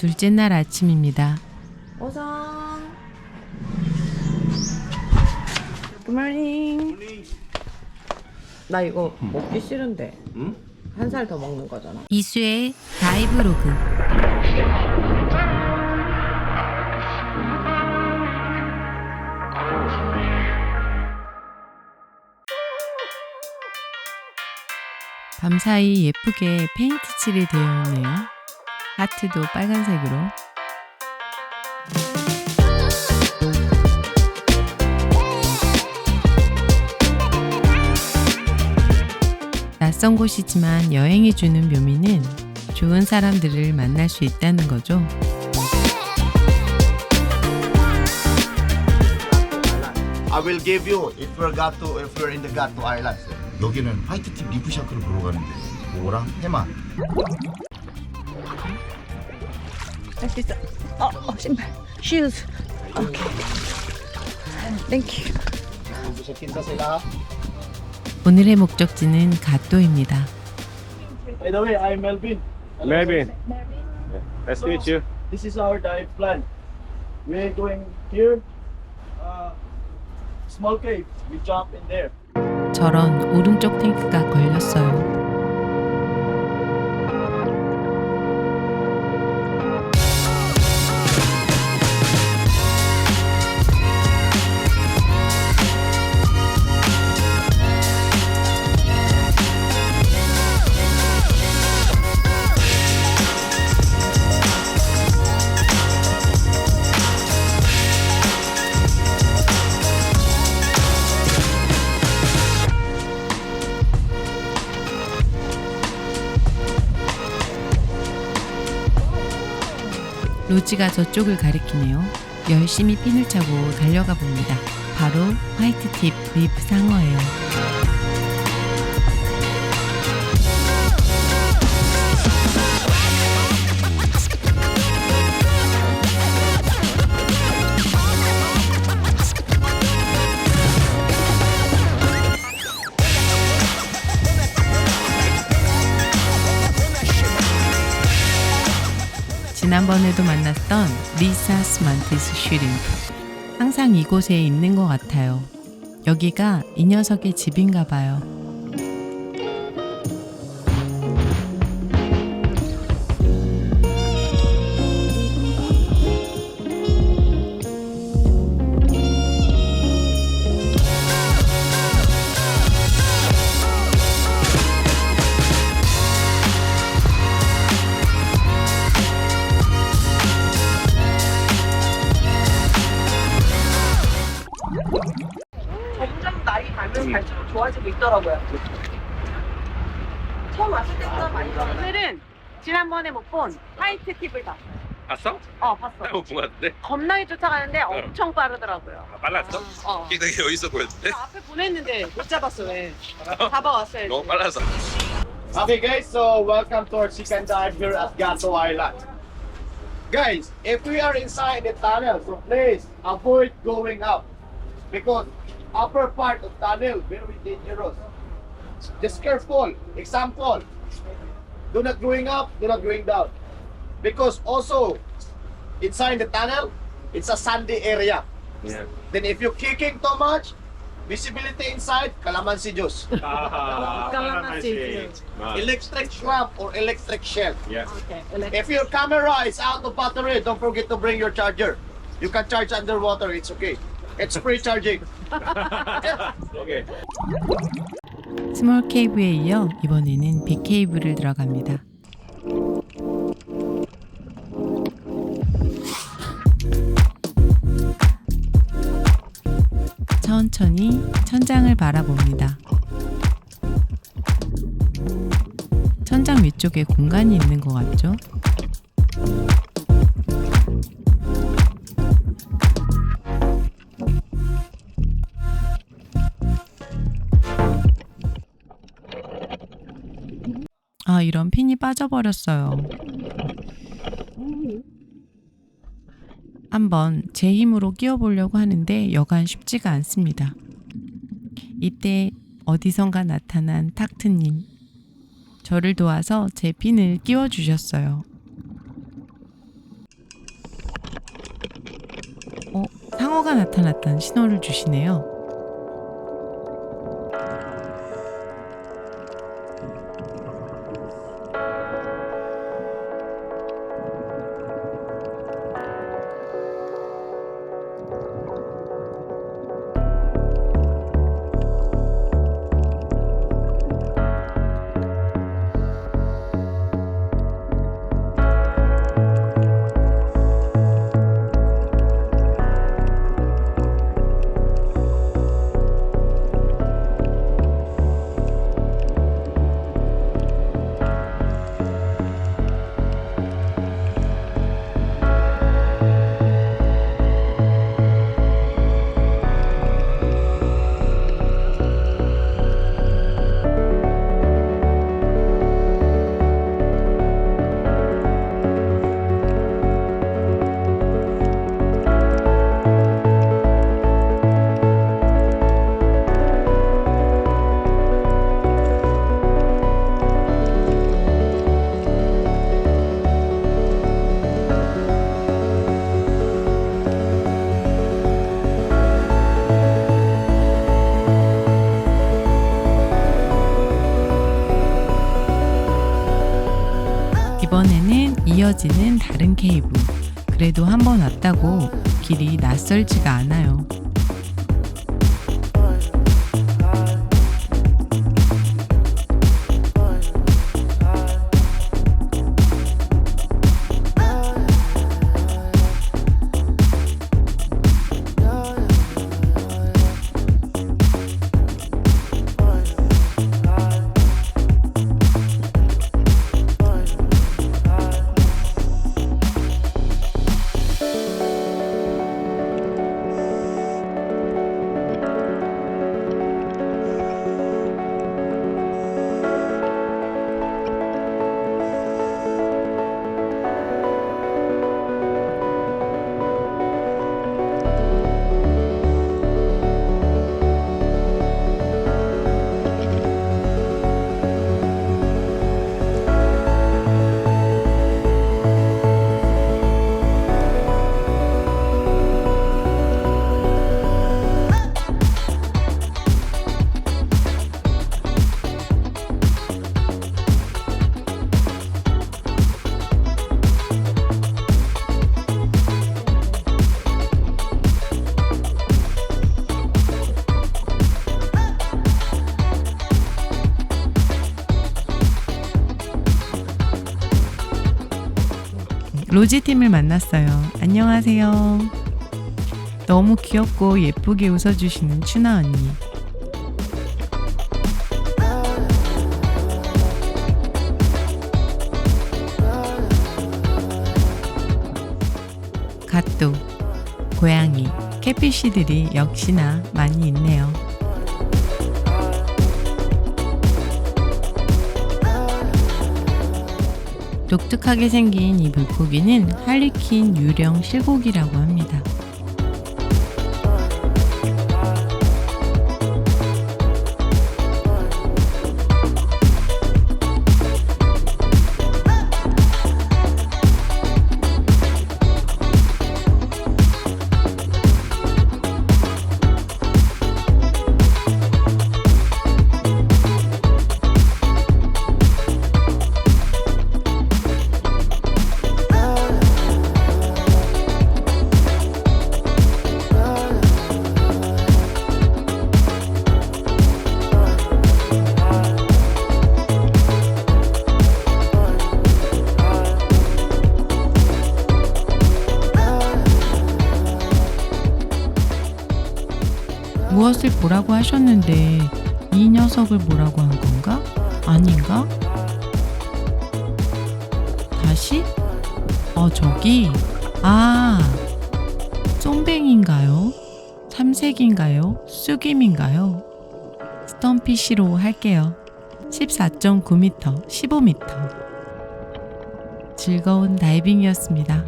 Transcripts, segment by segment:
둘째 날 아침입니다. 오성. 굿모닝. 나 이거 먹기 싫은데. 응? 한 살 더 먹는 거잖아. 이수의 다이브 로그. 밤사이 예쁘게 페인트 칠이 되어 있네요. 하트도 빨간색으로. 낯선 곳이지만 여행이 주는 묘미는 좋은 사람들을 만날 수 있다는 거죠. I will give you if you're got to if you're in the Gato Islands. 여기는 화이트팁 리프 샤크를 보러 가는데 뭐랑 해마. 할 수 있어. 어, 어 신발. shoes. 오케이. 땡큐. 오늘의 목적지는 가또입니다. By the way, I'm Melvin. Melvin. Nice to meet you. This is our dive plan. We're going here. Uh, small cave. We jump in there. 저런 오른쪽 탱크가 걸렸어요. 로지가 저쪽을 가리키네요. 열심히 핀을 차고 달려가 봅니다. 바로 화이트팁 리프 상어예요. 지난번에도 만났던 리사 스 만티스 슈림프. 항상 이곳에 있는 것 같아요. 여기가 이 녀석의 집인가 봐요. 지난번에 못 본 화이트 팁을 봤어요. 봤어? 어, 봤어. 한번 본것 같은데? 겁나게 쫓아가는데 엄청 빠르더라고요. 아, 빨랐어? 어. 이게 되게 여기서 보였는데? 저 앞에 보냈는데 못 잡았어 왜? 잡아왔어야지. 너무 빨라서. Okay, guys. So welcome to our second dive here at Gato Island. Guys, if we are inside the tunnel, so please avoid going up because upper part of tunnel very dangerous. Just careful. Example: Do not going up, do not going down. Because also, inside the tunnel, it's a sandy area. Yeah. Then if you're kicking too much, visibility inside, kalamansi juice. Ah, kalamansi juice. Electric shrimp or electric shell. Yeah. Okay. If your camera is out of battery, don't forget to bring your charger. You can charge underwater, it's okay. It's free charging. okay. 스몰 케이브에 이어 이번에는 빅 케이브를 들어갑니다. 천천히 천장을 바라봅니다. 천장 위쪽에 공간이 있는 것 같죠? 아, 이런 핀이 빠져버렸어요. 한번 제 힘으로 끼워보려고 하는데 여간 쉽지가 않습니다. 이때 어디선가 나타난 탁트님. 저를 도와서 제 핀을 끼워주셨어요. 어, 상어가 나타났다는 신호를 주시네요. 이번에는 이어지는 다른 케이블. 그래도 한 번 왔다고 길이 낯설지가 않아요. 로지 팀을 만났어요. 안녕하세요. 너무 귀엽고 예쁘게 웃어주시는 추나 언니. 갓도, 고양이, 캐피쉬들이 역시나 많이 있네요. 독특하게 생긴 이 물고기는 할리퀸 유령 실고기라고 합니다. 무엇을 보라고 하셨는데 이 녀석을 보라고 한 건가? 아닌가? 다시? 어 저기 아 쏨뱅인가요? 삼색인가요? 쑥임인가요? 스톰피쉬로 할게요. 14.9m, 15m. 즐거운 다이빙이었습니다.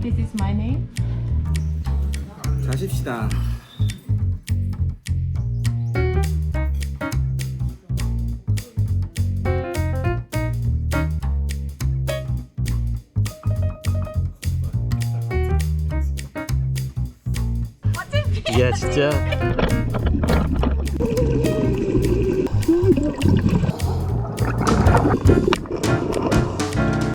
This is my name. 가십시다. 야 진짜